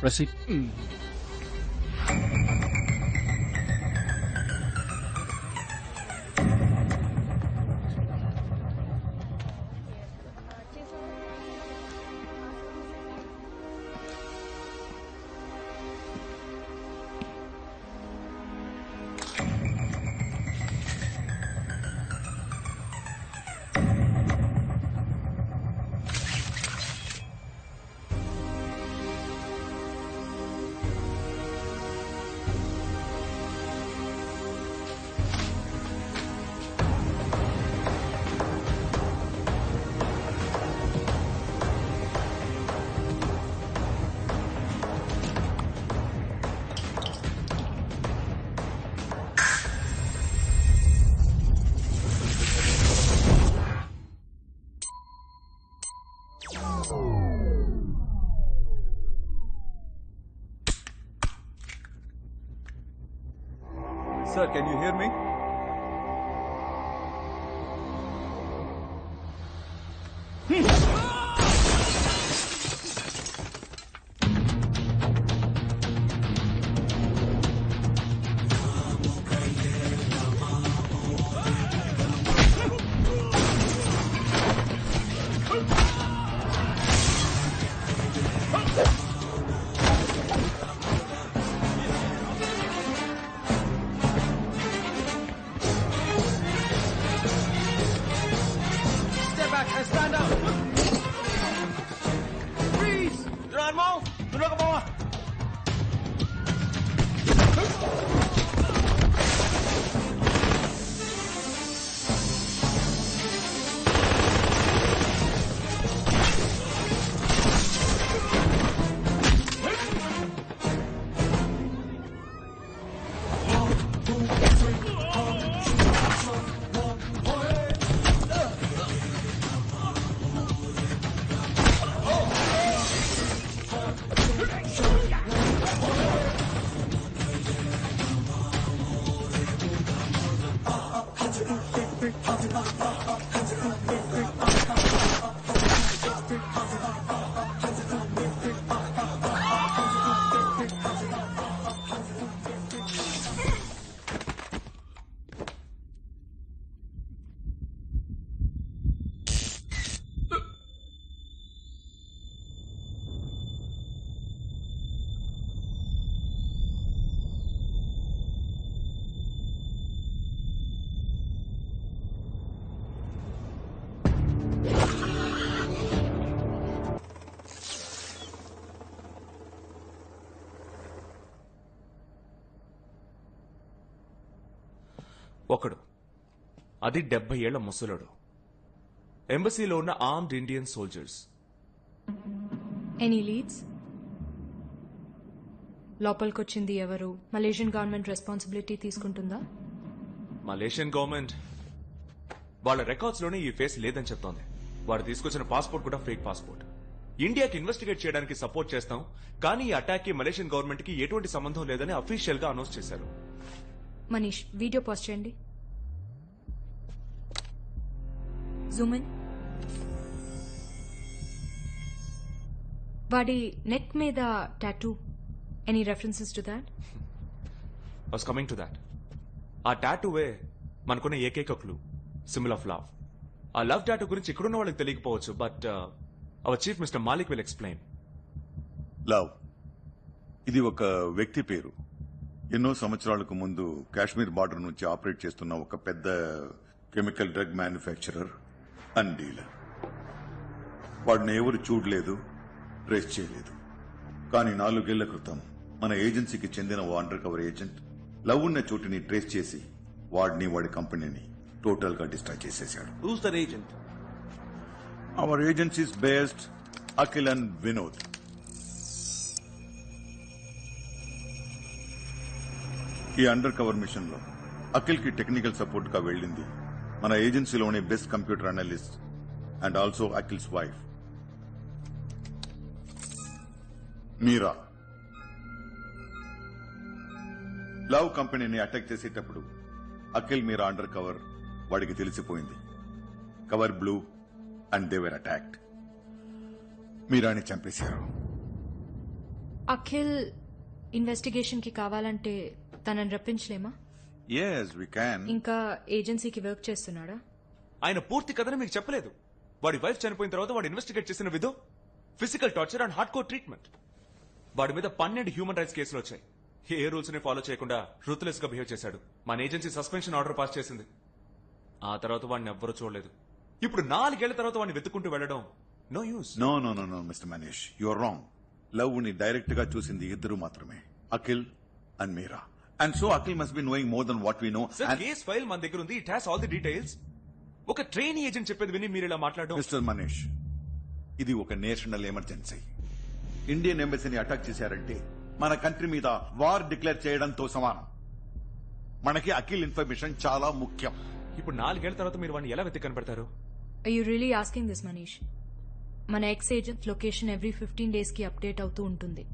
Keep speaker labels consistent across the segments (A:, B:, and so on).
A: Press Mm.
B: Sir, can you hear me?
C: ఒకడు. అది డెబ్బై ఏళ్ళ ముసలుడు. ఎంబసీలో ఉన్న armed Indian soldiers.
D: Any leads లోపలికొచ్చింది ఎవరు? Malaysian government responsibility తీసుకుంటుందా?
C: Malaysian government? వాళ్ళ రికార్డ్స్లోనే ఈ ఫేస్ లేదని చెప్తోంది. వాడు తీసుకొచ్చిన పాస్పోర్ట్ కూడా ఫేక్ పాస్పోర్ట్. ఇండియాకి ఇన్వెస్టిగేట్ చేయడానికి సపోర్ట్ చేస్తాం కానీ ఈ అటాక్కి మలేషియన్ గవర్నమెంట్కి ఎటువంటి సంబంధం లేదని అఫీషియల్గా అనౌన్స్ చేశారు.
D: మనీష్ వీడియో పాస్ట్ చేయండి. Zoom in. వాడి నెక్ మీద tattoo. Any references to that
C: was coming to that ఆ టాటూవే మనకున్న ఏకైక క్లూ సిమిల్ ఆఫ్ లవ్ ఆ లవ్ టాటూ గురించి ఇక్కడున్న వాళ్ళకి తెలియకపోవచ్చు but our chief mister Malik will explain
E: love ఇది ఒక వ్యక్తి పేరు. ఎన్నో సంవత్సరాలకు ముందు కాశ్మీర్ బార్డర్ నుంచి ఆపరేట్ చేస్తున్న ఒక పెద్ద chemical drug manufacturer and dealer. వాడిని ఎవరు చూడలేదు ట్రేస్ చేయలేదు. కానీ నాలుగేళ్ళ క్రితం మన ఏజెన్సీకి చెందిన ఓ అండర్ కవర్ ఏజెంట్ లవ్ ఉన్న చోటుని ట్రేస్ చేసి వాడిని వాడి కంపెనీని టోటల్గా డిస్ట్రాయ్ చేసేశాడు? Our agencies based Akhil and Vinod. ఈ అండర్ కవర్ మిషన్లో అఖిల్కి టెక్నికల్ సపోర్ట్గా వెళ్ళింది మన ఏజెన్సీలోని best computer analyst and also Akhil's wife. Meera? Love కంపెనీని అటాక్ చేసేటప్పుడు అఖిల్ మీరా అండర్ కవర్ వాడికి తెలిసిపోయింది. Cover blew and they were attacked. మీరాని చంపేశారు.
D: అఖిల్ ఇన్వెస్టిగేషన్కి కావాలంటే తనని రప్పించలేమా?
E: ఎస్ వి క్యాన్
D: ఇంకా ఏజెన్సీకి వర్క్ చేస్తున్నాడా?
C: ఆయన పూర్తి కథను మీకు చెప్పలేదు. వాడి వైఫ్ చనిపోయిన తర్వాత వాడు ఇన్వెస్టిగేట్ చేసిన విధం physical torture and hardcore treatment. వాడి మీద పన్నెండు హ్యూమన్ రైట్స్ కేసులు వచ్చాయి. ఏ రూల్స్ని ఫాలో చేయకుండా రూత్లెస్గా బిహేవ్ చేశాడు. మన ఏజెన్సీ సస్పెన్షన్ ఆర్డర్ పాస్ చేసింది. ఆ తర్వాత వాడిని ఎవ్వరూ చూడలేదు. ఇప్పుడు నాలుగేళ్ళ తర్వాత వాడిని వెతుక్కుంటూ వెళ్ళడం no use
E: no no no no mister Manish your wrong లవ్ని డైరెక్ట్గా చూసింది ఇద్దరు మాత్రమే Akhil and Meera. And so Akhil must be knowing more than what we know
C: sir case file మన దగ్గర ఉంది. It has all the details ఒక train agent చెప్పేది విని మీరు ఇలా మాట్లాడడం.
E: మిస్టర్ మనీష్ ఇది ఒక నేషనల్ ఎమర్జెన్సీ ఇండియన్ ఎంబసీని అటాక్ చేశారంటే మన కంట్రీ మీద వార్ డిక్లేర్ చేయడంతో సమానం. మనకి అఖిల్ ఇన్ఫర్మేషన్ చాలా ముఖ్యం.
C: ఇప్పుడు నాలుగేళ్ళ తర్వాత మీరు వాడిని ఎలా వెతికి కనపెడతారు
D: I you really asking this Manish మన ex agent location every fifteen డేస్కి అప్డేట్ అవుతూ ఉంటుంది.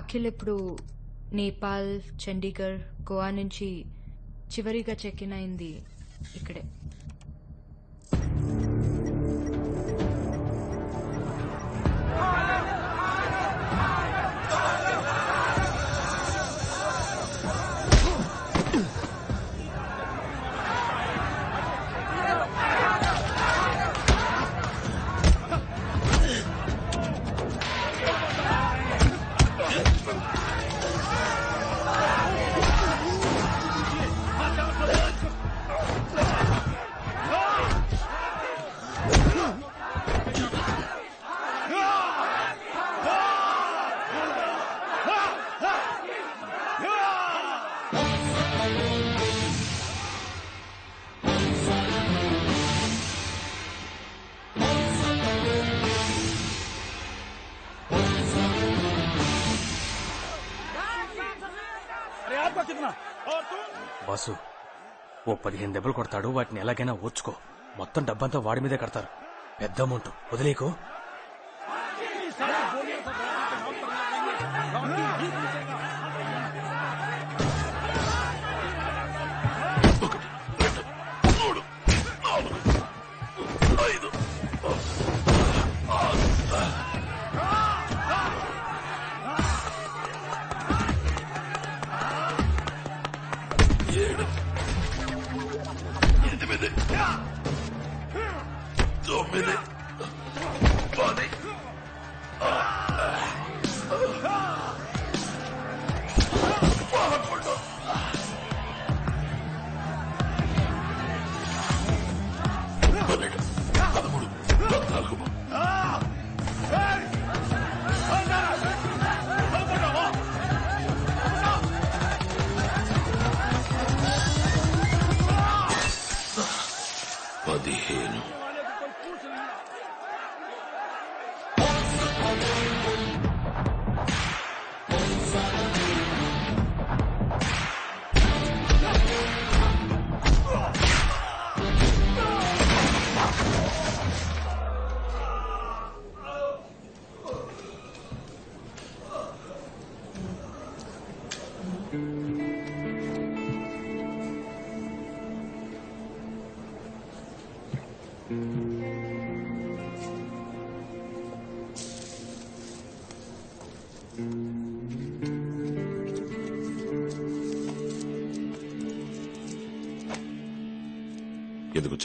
D: అఖిల్ ఇప్పుడు నేపాల్ చండీగఢ్ గోవా నుంచి చివరిగా చెక్ ఇన్ అయింది ఇక్కడే.
A: బాసు ఓ పదిహేను దెబ్బలు కొడతాడు వాటిని ఎలాగైనా ఓర్చుకో. మొత్తం డబ్బంతా వాడి మీదే కడతారు. పెద్ద అమౌంట్. వదిలేకు
B: పదిహేను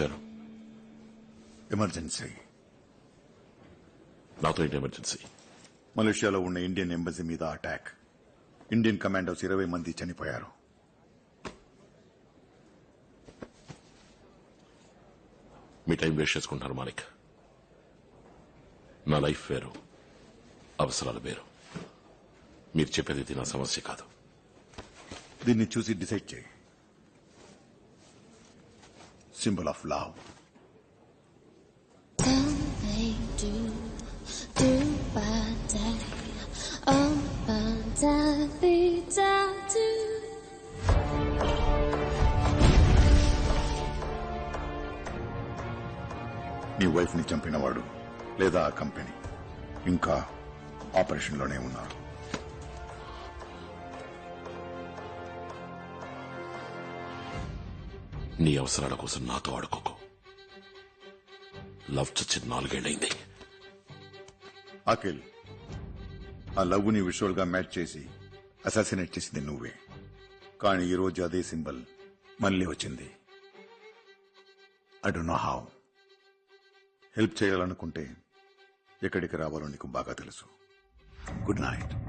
B: వచ్చారు
E: ఎమర్జెన్సీ
B: నాతో ఏంటి ఎమర్జెన్సీ.
E: మలేషియాలో ఉన్న ఇండియన్ ఎంబసీ మీద అటాక్. ఇండియన్ కమాండోస్ ఇరవై మంది చనిపోయారు.
B: మీ టైం వేస్ట్ చేసుకుంటున్నారు మాలిక్ నా లైఫ్ వేరు అవసరాలు వేరు. మీరు చెప్పేది నా సమస్య కాదు.
E: దీన్ని చూసి డిసైడ్ చేయి.
F: Day da do
E: నీ వైఫ్ని చంపినవాడు లేదా ఆ కంపెనీ ఇంకా ఆపరేషన్లోనే ఉన్నారు.
B: నీ అవసరాల కోసం నాతో ఆడుకోకు. లవ్ చచ్చి నాలుగేళ్ళైంది
E: అఖిల్ ఆ లవ్ని విషువల్గా మ్యాచ్ చేసి అసాసినేట్ చేసింది నువ్వే. కానీ ఈ రోజు అదే సింబల్ మళ్ళీ వచ్చింది. I don't know how. Help చేయాలనుకుంటే ఎక్కడికి రావాలో నీకు బాగా తెలుసు. Good night.